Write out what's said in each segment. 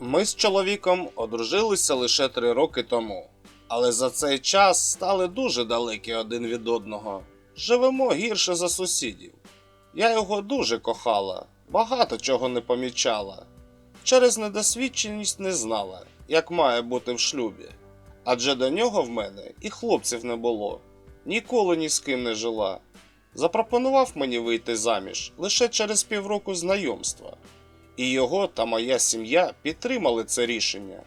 Ми з чоловіком одружилися лише три роки тому, але за цей час стали дуже далекі один від одного. Живемо гірше за сусідів. Я його дуже кохала, багато чого не помічала. Через недосвідченість не знала, як має бути в шлюбі. Адже до нього в мене і хлопців не було, ніколи ні з ким не жила. Запропонував мені вийти заміж лише через півроку знайомства. І його та моя сім'я підтримали це рішення.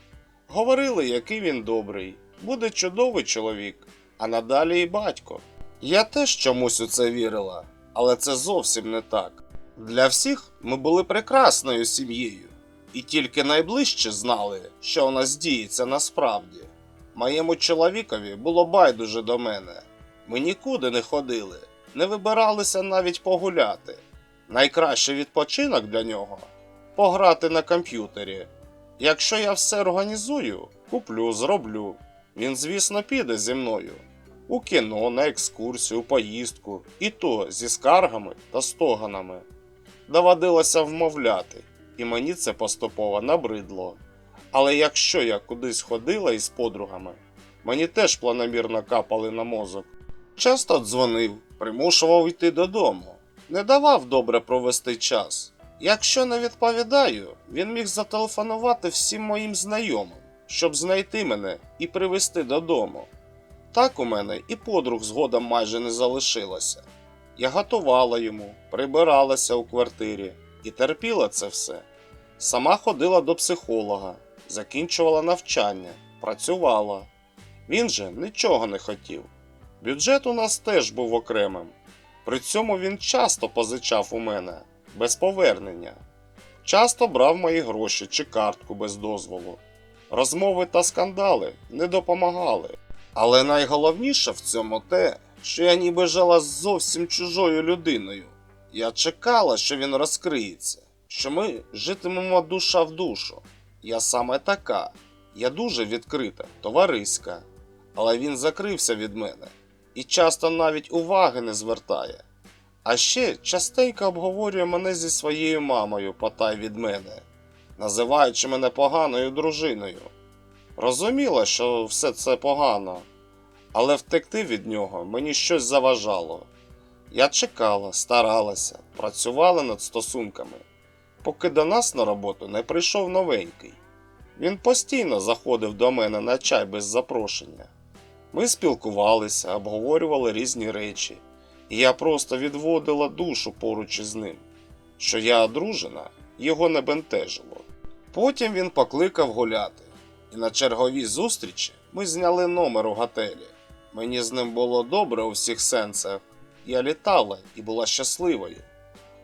Говорили, який він добрий, буде чудовий чоловік, а надалі і батько. Я теж чомусь у це вірила, але це зовсім не так. Для всіх ми були прекрасною сім'єю, і тільки найближче знали, що у нас діється насправді. Моєму чоловікові було байдуже до мене. Ми нікуди не ходили, не вибиралися навіть погуляти. Найкращий відпочинок для нього пограти на комп'ютері. Якщо я все організую, куплю, зроблю. Він, звісно, піде зі мною. У кіно, на екскурсію, поїздку, і то зі скаргами та стоганами. Доводилося вмовляти, і мені це поступово набридло. Але якщо я кудись ходила із подругами, мені теж планомірно капали на мозок. Часто дзвонив, примушував йти додому, не давав добре провести час. Якщо не відповідаю, він міг зателефонувати всім моїм знайомим, щоб знайти мене і привезти додому. Так у мене і подруг згодом майже не залишилося. Я готувала йому, прибиралася у квартирі і терпіла це все. Сама ходила до психолога, закінчувала навчання, працювала. Він же нічого не хотів. Бюджет у нас теж був окремим. При цьому він часто позичав у мене без повернення. Часто брав мої гроші чи картку без дозволу. Розмови та скандали не допомагали. Але найголовніше в цьому те, що я ніби жила з зовсім чужою людиною. Я чекала, що він розкриється, що ми житимемо душа в душу. Я саме така, я дуже відкрита, товариська, але він закрився від мене і часто навіть уваги не звертає. А ще частенько обговорює мене зі своєю мамою, потай від мене, називаючи мене поганою дружиною. Розуміла, що все це погано, але втекти від нього мені щось заважало. Я чекала, старалася, працювала над стосунками, поки до нас на роботу не прийшов новенький. Він постійно заходив до мене на чай без запрошення. Ми спілкувалися, обговорювали різні речі, я просто відводила душу поруч із ним. Що я одружена, його не бентежило. Потім він покликав гуляти, і на черговій зустрічі ми зняли номер у готелі. Мені з ним було добре у всіх сенсах. Я літала і була щасливою.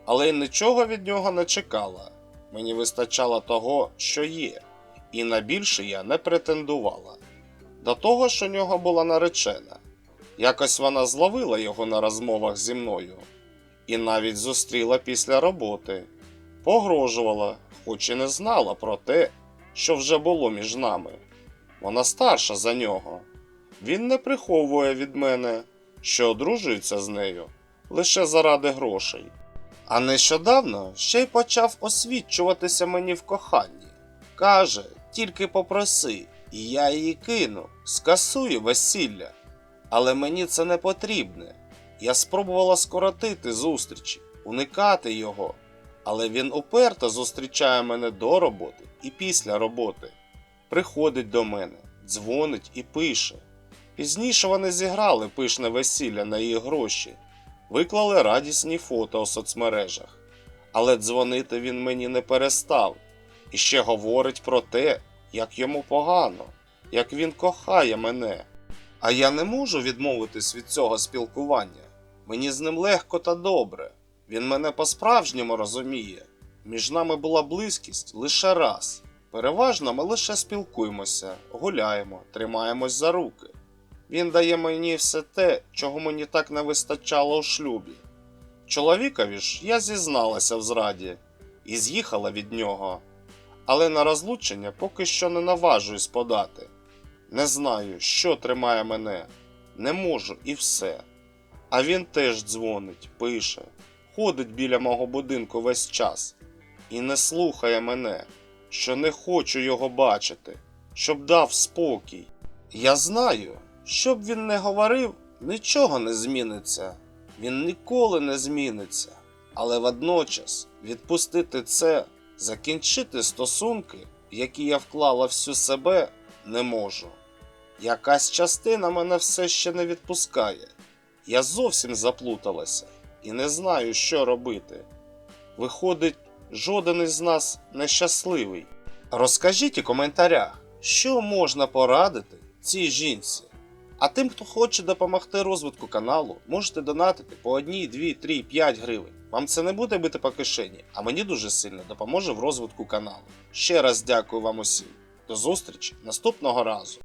Але й нічого від нього не чекала. Мені вистачало того, що є, і на більше я не претендувала. До того ж у нього була наречена. Якось вона зловила його на розмовах зі мною і навіть зустріла після роботи, погрожувала, хоч і не знала про те, що вже було між нами. Вона старша за нього. Він не приховує від мене, що одружується з нею лише заради грошей. А нещодавно ще й почав освічуватися мені в коханні. Каже, тільки попроси, і я її кину, скасую весілля. Але мені це не потрібне. Я спробувала скоротити зустрічі, уникати його, але він уперто зустрічає мене до роботи і після роботи. Приходить до мене, дзвонить і пише. Пізніше вони зіграли пишне весілля на її гроші, виклали радісні фото у соцмережах. Але дзвонити він мені не перестав і ще говорить про те, як йому погано, як він кохає мене. А я не можу відмовитись від цього спілкування. Мені з ним легко та добре. Він мене по-справжньому розуміє. Між нами була близькість лише раз. Переважно ми лише спілкуємося, гуляємо, тримаємось за руки. Він дає мені все те, чого мені так не вистачало у шлюбі. Чоловікові ж я зізналася в зраді і з'їхала від нього, але на розлучення поки що не наважуюсь подати. Не знаю, що тримає мене, не можу і все. А він теж дзвонить, пише, ходить біля мого будинку весь час і не слухає мене. що не хочу його бачити, щоб дав спокій. Я знаю, що б він не говорив, нічого не зміниться. Він ніколи не зміниться. Але водночас відпустити це, закінчити стосунки, в які я вклала всю себе, не можу. Якась частина мене все ще не відпускає. Я зовсім заплуталася і не знаю, що робити. Виходить, жоден із нас нещасливий. Розкажіть у коментарях, що можна порадити цій жінці. А тим, хто хоче допомогти розвитку каналу, можете донатити по 1, 2, 3, 5 гривень. Вам це не буде бити по кишені, а мені дуже сильно допоможе в розвитку каналу. Ще раз дякую вам усім. До зустрічі наступного разу.